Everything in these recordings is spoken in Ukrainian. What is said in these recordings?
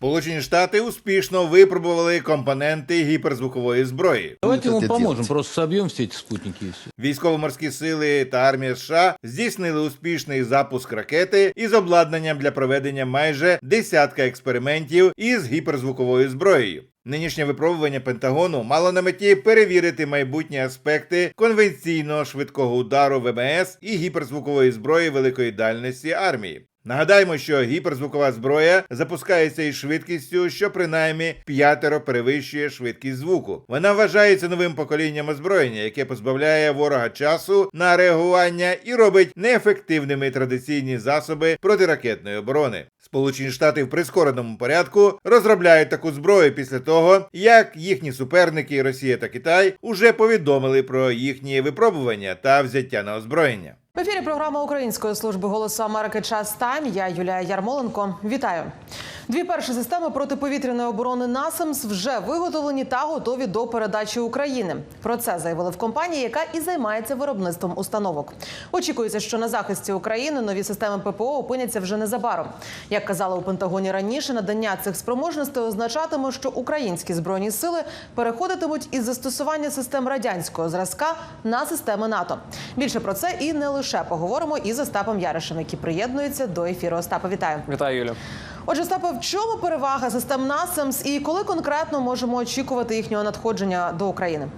Сполучені Штати успішно випробували компоненти гіперзвукової зброї. Давайте Будут ему это поможем, делать. просто собьем все эти спутники. Військово-морські сили та армія США здійснили успішний запуск ракети із обладнанням для проведення майже десятка експериментів із гіперзвуковою зброєю. Нинішнє випробування Пентагону мало на меті перевірити майбутні аспекти конвенційного швидкого удару ВМС і гіперзвукової зброї великої дальності армії. Нагадаємо, що гіперзвукова зброя запускається із швидкістю, що принаймні п'ятеро перевищує швидкість звуку. Вона вважається новим поколінням озброєння, яке позбавляє ворога часу на реагування і робить неефективними традиційні засоби протиракетної оборони. Сполучені Штати в прискореному порядку розробляють таку зброю після того, як їхні суперники Росія та Китай уже повідомили про їхні випробування та взяття на озброєння. В ефірі програма Української служби голосу Америки Час Тайм. Я Юлія Ярмоленко. Вітаю. Дві перші системи протиповітряної оборони НАСАМС вже виготовлені та готові до передачі України. Про це заявили в компанії, яка і займається виробництвом установок. Очікується, що на захисті України нові системи ППО опиняться вже незабаром. Як казали у Пентагоні раніше, надання цих спроможностей означатиме, що українські збройні сили переходитимуть із застосування систем радянського зразка на системи НАТО. Більше про це і не лише поговоримо із Остапом Яришем, який приєднується до ефіру. Остапа, вітаю. Вітаю, Юлю. Отже, Остапа, в чому перевага систем НАСАМС і коли конкретно можемо очікувати їхнього надходження до України?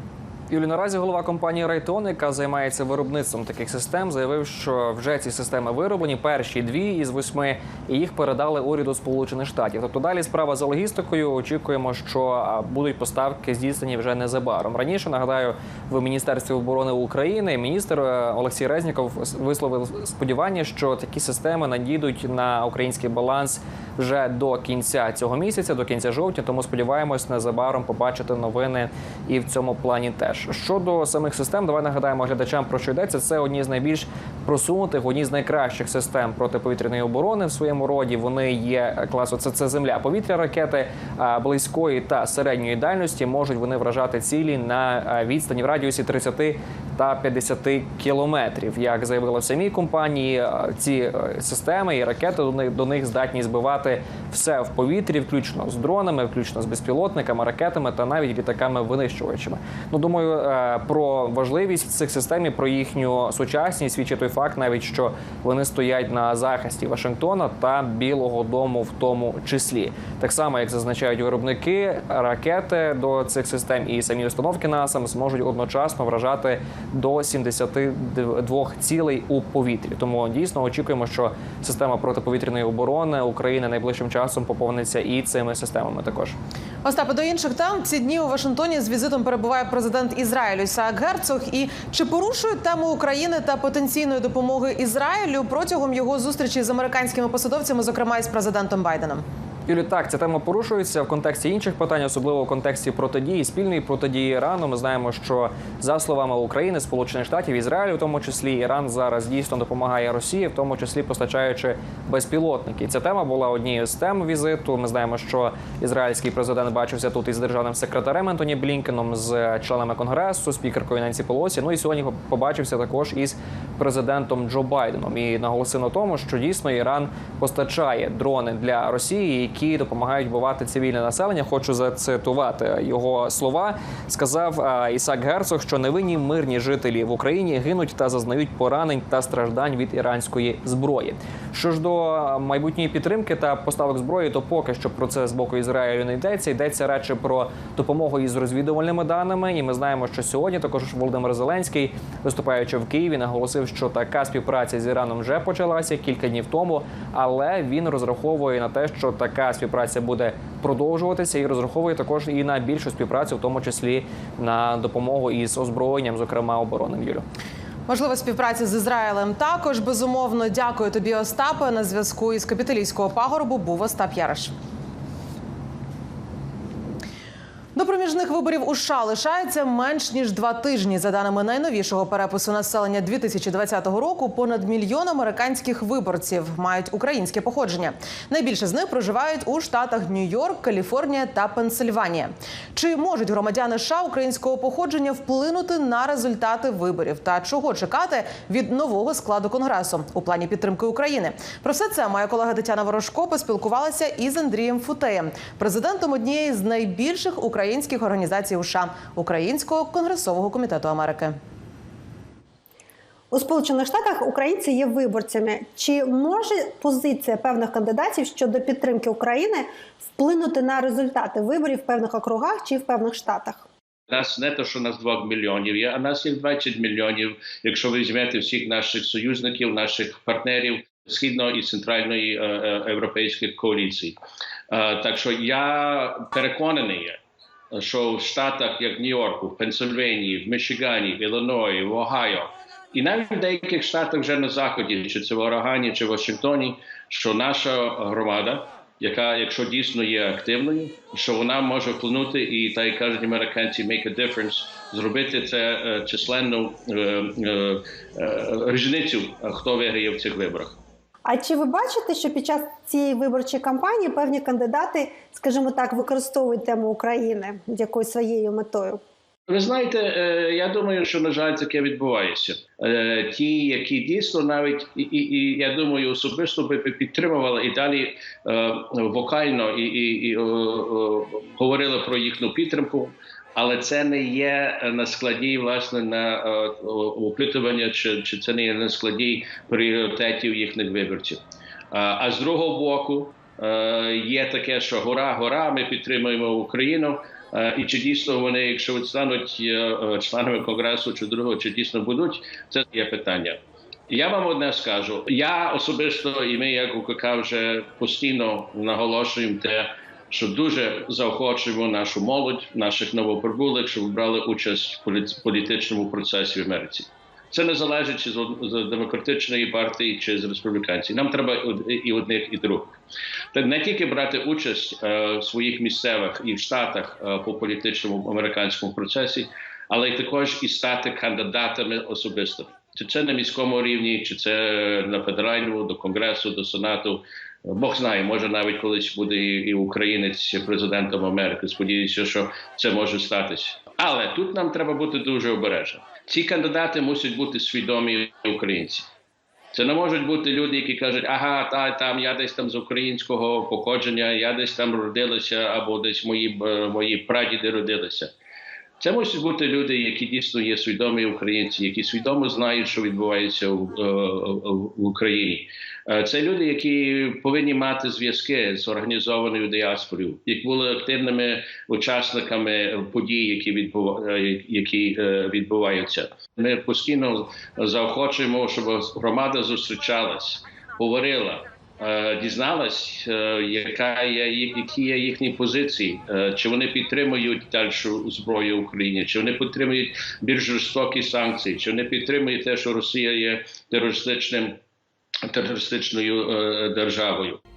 Юлі, наразі голова компанії Raytheon, яка займається виробництвом таких систем, заявив, що вже ці системи вироблені. Перші дві із восьми, і їх передали уряду Сполучених Штатів. Тобто далі справа з логістикою. Очікуємо, що будуть поставки здійснені вже незабаром. Раніше нагадаю, в міністерстві оборони України міністр е, Олексій Резніков висловив сподівання, що такі системи надійдуть на український баланс вже до кінця цього місяця, до кінця жовтня. Тому сподіваємось незабаром побачити новини і в цьому плані теж. Щодо самих систем, давай нагадаємо глядачам про що йдеться. Це одні з найбільш просунутих, одні з найкращих систем протиповітряної оборони в своєму роді. Вони є класу. Це, це земля, повітря, ракети близької та середньої дальності можуть вони вражати цілі на відстані в радіусі 30 та 50 кілометрів. Як заявили в самій компанії, ці е, системи і ракети до них, до них здатні збивати все в повітрі, включно з дронами, включно з безпілотниками, ракетами та навіть літаками-винищувачами. Ну думаю, е, про важливість цих систем і про їхню сучасність свідчить той факт, навіть що вони стоять на захисті Вашингтона та Білого Дому, в тому числі. Так само, як зазначають виробники, ракети до цих систем і самі установки НАСА зможуть одночасно вражати до 72 цілей у повітрі. Тому дійсно очікуємо, що система протиповітряної оборони України найближчим часом поповниться і цими системами також. Остапа, до інших тем ці дні у Вашингтоні з візитом перебуває президент Ізраїлю Ісаак Герцог. І чи порушують тему України та потенційної допомоги Ізраїлю протягом його зустрічі з американськими посадовцями, зокрема із президентом Байденом? Юлі, так, ця тема порушується в контексті інших питань, особливо в контексті протидії, спільної протидії Ірану. Ми знаємо, що за словами України, Сполучених Штатів, Ізраїлю, в тому числі Іран зараз дійсно допомагає Росії, в тому числі постачаючи безпілотники. Ця тема була однією з тем візиту. Ми знаємо, що ізраїльський президент бачився тут із державним секретарем Антоні Блінкеном, з членами конгресу, спікеркою Ненсі Пелосі. Ну і сьогодні побачився також із президентом Джо Байденом. І наголосив на тому, що дійсно Іран постачає дрони для Росії, які допомагають вбивати цивільне населення. Хочу зацитувати його слова. Сказав Ісак Герцог, що невинні мирні жителі в Україні гинуть та зазнають поранень та страждань від іранської зброї. Що ж до майбутньої підтримки та поставок зброї, то поки що про це з боку Ізраїлю не йдеться. Йдеться радше про допомогу із розвідувальними даними. І ми знаємо, що сьогодні також Володимир Зеленський, виступаючи в Києві, наголосив, що така співпраця з Іраном вже почалася кілька днів тому, але він розраховує на те, що така співпраця буде продовжуватися, і розраховує також і на більшу співпрацю, в тому числі на допомогу із озброєнням, зокрема оборонним Юлю. Можлива співпраця з Ізраїлем також безумовно. Дякую тобі, Остапе. На зв'язку із капіталійського пагорбу був Остап Яриш. До проміжних виборів у США лишається менш ніж два тижні. За даними найновішого перепису населення 2020 року, понад мільйон американських виборців мають українське походження. Найбільше з них проживають у штатах Нью-Йорк, Каліфорнія та Пенсильванія. Чи можуть громадяни США українського походження вплинути на результати виборів? Та чого чекати від нового складу конгресу у плані підтримки України? Про все це моя колега Тетяна Ворожко поспілкувалася із Андрієм Футеєм, президентом однієї з найбільших українських організацій у США – Українського конгресового комітету Америки. У Сполучених Штатах українці є виборцями. Чи може позиція певних кандидатів щодо підтримки України вплинути на результати виборів в певних округах чи в певних штатах? Нас не то, що нас 2 мільйонів є, а нас є 20 мільйонів, якщо ви візьмете всіх наших союзників, наших партнерів східної і центральної е, е, європейських коаліцій. Е, так що я переконаний, що в штатах, як Нью-Йорку, в Пенсильванії, в Мічигані, в Іллиної, в Огайо, і навіть в деяких штатах вже на заході, чи це в Орогані, чи в Вашингтоні, що наша громада, яка, якщо дійсно є активною, що вона може вплинути і та й кажуть американці make a difference, зробити це е, численну е, е, е, різницю, хто виграє в цих виборах. А чи ви бачите, що під час цієї виборчої кампанії певні кандидати, скажімо так, використовують тему України якоюсь своєю метою? Ви знаєте, е, я думаю, що на жаль таке відбувається. Е, Ті, які дійсно навіть і, і, я думаю, особисто би підтримували і далі е, вокально і, і, і говорили про їхню підтримку. Але це не є на складі власне на е, опитування, чи, чи це не є на складі пріоритетів їхніх виборців. А, з другого боку, е, є таке, що гора, гора, ми підтримуємо Україну. Е, І чи дійсно вони, якщо стануть е, е, членами конгресу чи другого, чи дійсно будуть, це є питання. Я вам одне скажу. Я особисто і ми, як УКК, вже постійно наголошуємо те, що дуже заохочуємо нашу молодь, наших новоприбулих, щоб брали участь в полі- політичному процесі в Америці. Це не залежить чи з демократичної партії чи з республіканців. Нам треба і одних, і других. Та не тільки брати участь е, в своїх місцевих і в штатах е, по політичному американському процесі, але й також і стати кандидатами особисто. Чи це на міському рівні, чи це на федеральному, до конгресу, до сенату. Бог знає, може навіть колись буде і українець президентом Америки. Сподіваюся, що це може статися. Але тут нам треба бути дуже обережним. Ці кандидати мусять бути свідомі українці. Це не можуть бути люди, які кажуть, ага, та там я десь там з українського походження, я десь там родилася, або десь мої е, мої прадіди родилися. Це мусять бути люди, які дійсно є свідомі українці, які свідомо знають, що відбувається в, е, в Україні. Е, Це люди, які повинні мати зв'язки з організованою діаспорою, які були активними учасниками подій, які е, які відбуваються. Ми постійно заохочуємо, щоб громада зустрічалась, говорила. Е, Дізналась, е, яка є які є їхні позиції, е, чи вони підтримують дальшу зброю Україні, чи вони підтримують більш жорстокі санкції, чи вони підтримують те, що Росія є терористичним терористичною державою.